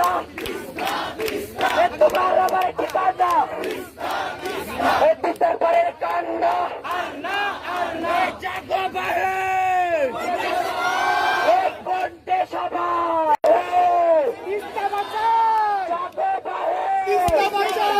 Pakistan! मैं तुम्हारा भाई ठिकाना मैं तुझे पड़े कांडा अन्ना अन्ना जागो भारत एक घंटे सभा इसका बचाओ जागो भारत इसका बचाओ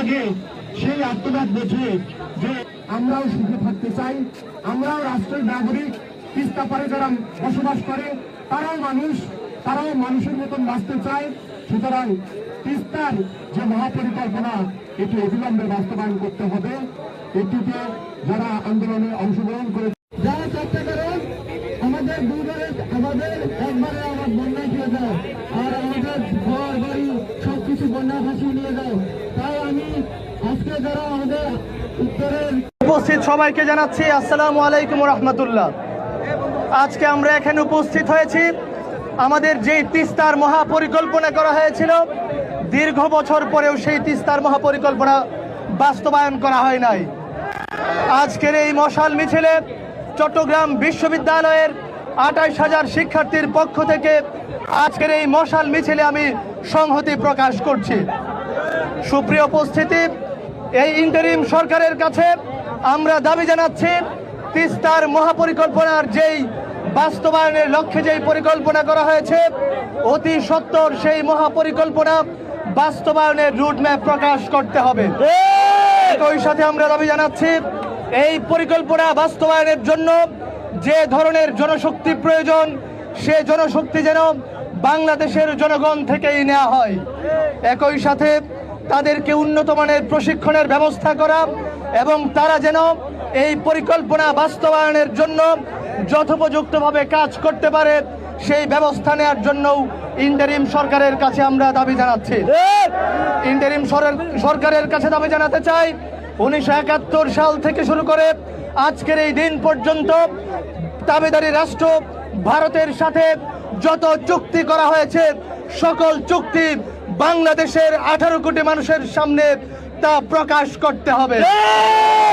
আগে সেই আত্মনাদ বোঝে যে আমরাও সুখে থাকতে চাই, আমরাও রাষ্ট্রের নাগরিক, তিস্তা পারে যারা বসবাস করে, তারাও মানুষ, তারাও মানুষের মতন বাঁচতে চায়। সুতরাং তিস্তার যে মহাপরিকল্পনা, এটি অবিলম্বে বাস্তবায়ন করতে হবে। এটিতে যারা আন্দোলনে অংশগ্রহণ করে যারা চেষ্টা করেন আমাদের দুবারে আমাদের একবারে আমার বন্যা খেয়ে যায়। আর আমাদের ঘর বাড়ি বন্যা নিয়ে তাই আমি আজকে যারা আমাদের উত্তরের উপস্থিত সবাইকে জানাচ্ছি, আসসালামু আলাইকুম রহমতুল্লাহ আজকে আমরা এখানে উপস্থিত হয়েছি। আমাদের যেই তিস্তার মহাপরিকল্পনা করা হয়েছিল, দীর্ঘ বছর পরেও সেই তিস্তার মহাপরিকল্পনা বাস্তবায়ন করা হয় নাই। আজকের এই মশাল মিছিলে চট্টগ্রাম বিশ্ববিদ্যালয়ের আঠাইশ হাজার শিক্ষার্থীর পক্ষ থেকে আজকের এই মশাল মিছিলে আমি সংহতি প্রকাশ করছি। সুপ্রিয় উপস্থিতি এই ইন্টারিম সরকারের কাছে আমরা দাবি জানাচ্ছি তিস্তার মহাপরিকল্পনার যেই বাস্তবায়নের লক্ষ্যে যেই পরিকল্পনা করা হয়েছে অতি সত্বর সেই মহাপরিকল্পনা বাস্তবায়নের রুটম্যাপ প্রকাশ করতে হবে। একই সাথে আমরা দাবি জানাচ্ছি এই পরিকল্পনা বাস্তবায়নের জন্য যে ধরনের জনশক্তি প্রয়োজন, সে জনশক্তি যেন বাংলাদেশের জনগণ থেকেই নেওয়া হয়। একই সাথে তাদেরকে উন্নত মানের প্রশিক্ষণের ব্যবস্থা করা এবং তারা যেন এই পরিকল্পনা বাস্তবায়নের জন্য যথোপযুক্তভাবে কাজ করতে পারে, সেই ব্যবস্থা নেওয়ার জন্যও ইন্টারিম সরকারের কাছে আমরা দাবি জানাচ্ছি। ইন্টারিম সরকারের কাছে দাবি জানাতে চাই, উনিশশো একাত্তর সাল থেকে শুরু করে আজকের এই দিন পর্যন্ত দাবিদারি রাষ্ট্র ভারতের সাথে যত চুক্তি করা হয়েছে সকল চুক্তি বাংলাদেশের আঠারো কোটি মানুষের সামনে তা প্রকাশ করতে হবে।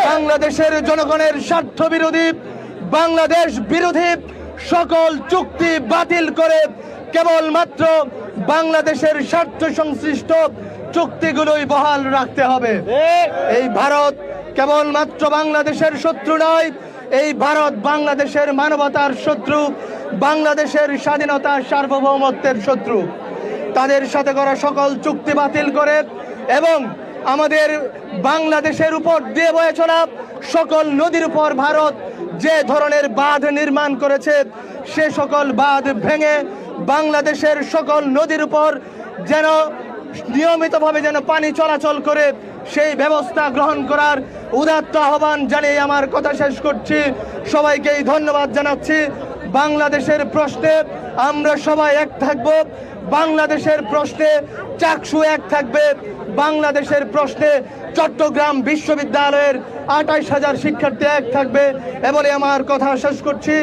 বাংলাদেশের জনগণের স্বার্থ বিরোধী বাংলাদেশ বিরোধী সকল চুক্তি বাতিল করে কেবলমাত্র বাংলাদেশের স্বার্থ সংশ্লিষ্ট চুক্তিগুলোই বহাল রাখতে হবে। এই ভারত কেবলমাত্র বাংলাদেশের শত্রু নয়, এই ভারত বাংলাদেশের মানবতার শত্রু, বাংলাদেশের স্বাধীনতা সার্বভৌমত্বের শত্রু। তাদের সাথে করা সকল চুক্তি বাতিল করে এবং আমাদের বাংলাদেশের উপর দিয়ে বয়ে চলা সকল নদীর উপর ভারত যে ধরনের বাঁধ নির্মাণ করেছে, সে সকল বাঁধ ভেঙে বাংলাদেশের সকল নদীর উপর যেন নিয়মিতভাবে যেন পানি চলাচল করে সেই ব্যবস্থা গ্রহণ করার উদাত্ত আহ্বান জানিয়ে আমার কথা শেষ করছি। সবাইকেই ধন্যবাদ জানাচ্ছি। বাংলাদেশের প্রশ্নে আমরা সবাই এক থাকব। বাংলাদেশের প্রশ্নে চাকসু এক থাকবে। বাংলাদেশের প্রশ্নে চট্টগ্রাম বিশ্ববিদ্যালয়ের আঠাইশ হাজার শিক্ষার্থী এক থাকবে। এবারে আমার কথা শেষ করছি।